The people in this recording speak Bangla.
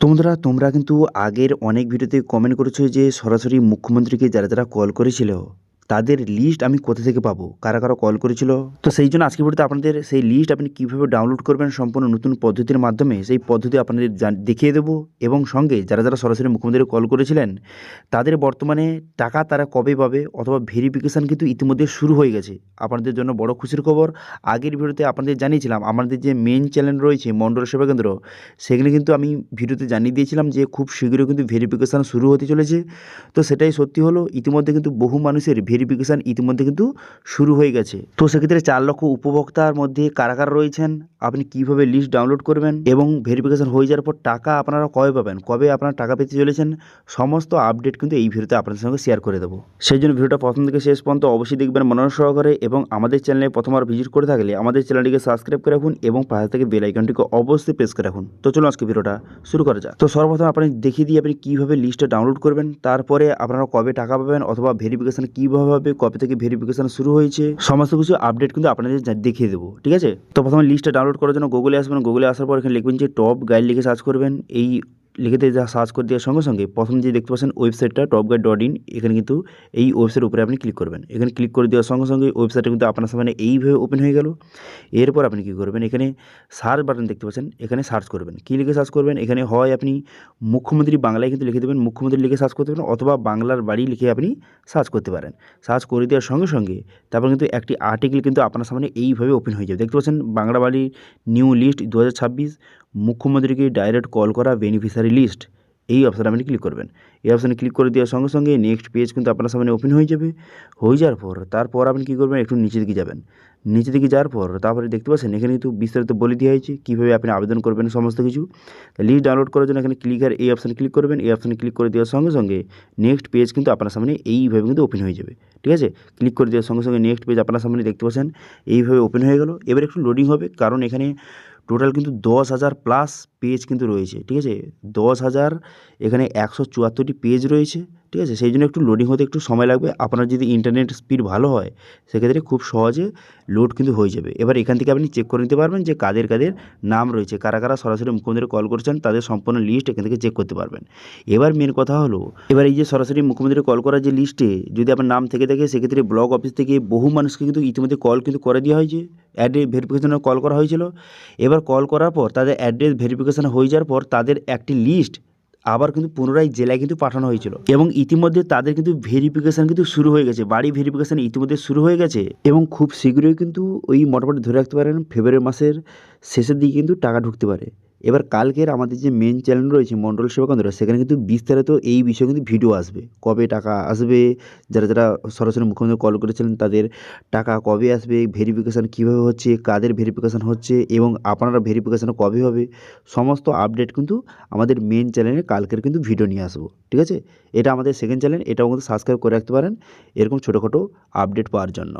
তো বন্ধুরা, তোমরা কিন্তু আগের অনেক ভিডিওতে কমেন্ট করেছ যে সরাসরি মুখ্যমন্ত্রীকে যারা যারা কল করেছিল তাদের লিস্ট আমি কোথা থেকে পাবো? কারা কারা কল করেছিল? তো সেই জন্য আজকের ভিডিওতে আপনাদের সেই লিস্ট আপনি কীভাবে ডাউনলোড করবেন, সম্পূর্ণ নতুন পদ্ধতির মাধ্যমে সেই পদ্ধতি আপনাদের দেখিয়ে দেবো। এবং সঙ্গে যারা যারা সরাসরি মুখ্যমন্ত্রী কল করেছিলেন, তাদের বর্তমানে টাকা তারা কবে পাবে অথবা ভেরিফিকেশান কিন্তু ইতিমধ্যে শুরু হয়ে গেছে। আপনাদের জন্য বড় খুশির খবর। আগের ভিডিওতে আপনাদের জানিয়েছিলাম, আমাদের যে মেন চ্যানেল রয়েছে মণ্ডল সেবা কেন্দ্র, সেখানে কিন্তু আমি ভিডিওতে জানিয়ে দিয়েছিলাম যে খুব শীঘ্রই কিন্তু ভেরিফিকেশান শুরু হতে চলেছে। তো সেটাই সত্যি হলো, ইতিমধ্যে কিন্তু বহু মানুষের ভেরিফিকেশান ইতিমধ্যে কিন্তু শুরু হয়ে গেছে। তো সেক্ষেত্রে চার লক্ষ উপভোক্তার মধ্যে কারা কারা রয়েছেন, আপনি কীভাবে লিস্ট ডাউনলোড করবেন এবং ভেরিফিকেশান হয়ে যাওয়ার পর টাকা আপনারা কবে পাবেন, কবে আপনারা টাকা পেতে চলেছেন, সমস্ত আপডেট কিন্তু এই ভিডিওতে আপনাদের সঙ্গে শেয়ার করে দেবো। সেই জন্য ভিডিওটা প্রথম থেকে শেষ পর্যন্ত অবশ্যই দেখবেন মনোযোগ সহকারে এবং আমাদের চ্যানেলে প্রথমবার ভিজিট করে থাকলে আমাদের চ্যানেলটিকে সাবস্ক্রাইব করে রাখুন এবং পাশে থেকে বেল আইকনটিকে অবশ্যই প্রেস করে রাখুন। তো চলুন আজকে ভিডিওটা শুরু করা যাক। তো সর্বপ্রথম আপনি দেখিয়ে দিয়ে আপনি কীভাবে লিস্টটা ডাউনলোড করবেন, তারপরে আপনারা কবে টাকা পাবেন অথবা ভেরিফিকেশান কীভাবে হবে কবে থেকে ভেরিফিকেশান শুরু হয়েছে। সমস্ত কিছু আপডেট কিন্তু আপনাদের দেখিয়ে দেবো, ঠিক আছে? তো প্রথমে লিস্টটা ডাউনলোড করার জন্য গুগলে আসবেন। গুগলে আসার পর এখানে লিখবেন যে টপ গাইড লিখে সার্চ করবেন। এই লিখে দিয়ে যা সার্চ করে দেওয়ার সঙ্গে সঙ্গে প্রথম যে দেখতে পাচ্ছেন ওয়েবসাইটটা টপ গাইড ডট ইন এখানে কিন্তু এই ওয়েবসাইটের উপরে আপনি ক্লিক করবেন। এখানে ক্লিক করে দেওয়ার সঙ্গে সঙ্গে ওয়েবসাইটটা কিন্তু আপনার সামনে এইভাবে ওপেন হয়ে গেল। এরপর আপনি কী করবেন? এখানে সার্চ বাটন দেখতে পাচ্ছেন, এখানে সার্চ করবেন। কী লিখে সার্চ করবেন? এখানে হয় আপনি মুখ্যমন্ত্রী বাংলায় কিন্তু লিখে দেবেন, মুখ্যমন্ত্রী লিখে সার্চ করতে পারেন অথবা বাংলার বাড়ি লিখে আপনি সার্চ করতে পারেন। সার্চ করে দেওয়ার সঙ্গে সঙ্গে তারপর কিন্তু একটি আর্টিকেল কিন্তু আপনার সামনে এইভাবে ওপেন হয়ে যাবে। দেখতে পাচ্ছেন বাংলা বাড়ির নিউ লিস্ট দু হাজার ছাব্বিশ মুখ্যমন্ত্রীকে ডাইরেক্ট কল করা বেনিফিশিয়ারি লিস্ট এই অপশানে আপনি ক্লিক করবেন। এই অপশানে ক্লিক করে দেওয়ার সঙ্গে সঙ্গে নেক্সট পেজ কিন্তু আপনার সামনে ওপেন হয়ে যাবে। হয়ে যাওয়ার পর তারপর আপনি কী করবেন, একটু নিচের দিকে যাবেন। নিচের দিকে যাওয়ার পর তারপরে দেখতে পাচ্ছেন, এখানে কিন্তু বিস্তারিত বলে দেওয়া হয়েছে, কীভাবে আপনি আবেদন করবেন সমস্ত কিছু। লিস্ট ডাউনলোড করার জন্য এখানে ক্লিকার এই অপশানে ক্লিক করবেন। এই অপশানে ক্লিক করে দেওয়ার সঙ্গে সঙ্গে নেক্সট পেজ কিন্তু আপনার সামনে এইভাবে কিন্তু ওপেন হয়ে যাবে। ঠিক আছে? ক্লিক করে দেওয়ার সঙ্গে সঙ্গে নেক্সট পেজ আপনার সামনে দেখতে পাচ্ছেন, এইভাবে ওপেন হয়ে গেল। এবার একটু লোডিং হবে, কারণ এখানে টোটাল কিন্তু দশ হাজার প্লাস পেজ কিন্তু রয়েছে, ঠিক আছে? দশ হাজার, এখানে একশো চুয়াত্তরটি পেজ রয়েছে, ঠিক আছে? সেই জন্য একটু লোডিং হতে একটু সময় লাগবে। আপনার যদি ইন্টারনেট স্পিড ভালো হয়, সেক্ষেত্রে খুব সহজে লোড কিন্তু হয়ে যাবে। এবার এখান থেকে আপনি চেক করে নিতে পারবেন যে কাদের কাদের নাম রয়েছে, কারা কারা সরাসরি মুখ্যমন্ত্রী কল করেছেন, তাদের সম্পূর্ণ লিস্ট এখান থেকে চেক করতে পারবেন। এবার মেন কথা হলো, এবার এই যে সরাসরি মুখ্যমন্ত্রী কল করার যে লিস্টে যদি আপনার নাম থেকে থাকে সেক্ষেত্রে ব্লক অফিস থেকে বহু মানুষকে কিন্তু ইতিমধ্যে কল কিন্তু করে দেওয়া হয়েছে। অ্যাড্রেস ভেরিফিকেশনের কল করা হয়েছিল। এবার কল করার পর তাদের অ্যাড্রেস ভেরিফিকেশান হয়ে যাওয়ার পর তাদের একটি লিস্ট আবার কিন্তু পুনরায় জেলায় কিন্তু পাঠানো হয়েছিল। এবং ইতিমধ্যে তাদের কিন্তু ভেরিফিকেশান কিন্তু শুরু হয়ে গেছে। বাড়ি ভেরিফিকেশান ইতিমধ্যে শুরু হয়ে গেছে। এবং খুব শীঘ্রই কিন্তু ওই মোটামুটি ধরে রাখতে পারেন ফেব্রুয়ারি মাসের শেষের দিকে কিন্তু টাকা ঢুকতে পারে। এবার কালকের আমাদের যে মেন চ্যানেল রয়েছে মণ্ডল সেবা কেন্দ্র সেখানে কিন্তু বিস্তারিত এই বিষয়ে কিন্তু ভিডিও আসবে। কবে টাকা আসবে, যারা যারা সরাসরি মুখ্যমন্ত্রী কল করেছিলেন, তাদের টাকা কবে আসবে ভেরিফিকেশান কীভাবে হচ্ছে, কাদের ভেরিফিকেশান হচ্ছে, এবং আপনারা ভেরিফিকেশান কবে হবে, সমস্ত আপডেট কিন্তু আমাদের মেন চ্যানেলে কালকের কিন্তু ভিডিও নিয়ে আসব। ঠিক আছে? এটা আমাদের সেকেন্ড চ্যানেল এটাও কিন্তু সাবস্ক্রাইব করে রাখতে পারেন। এরকম ছোটোখাটো আপডেট পাওয়ার জন্য।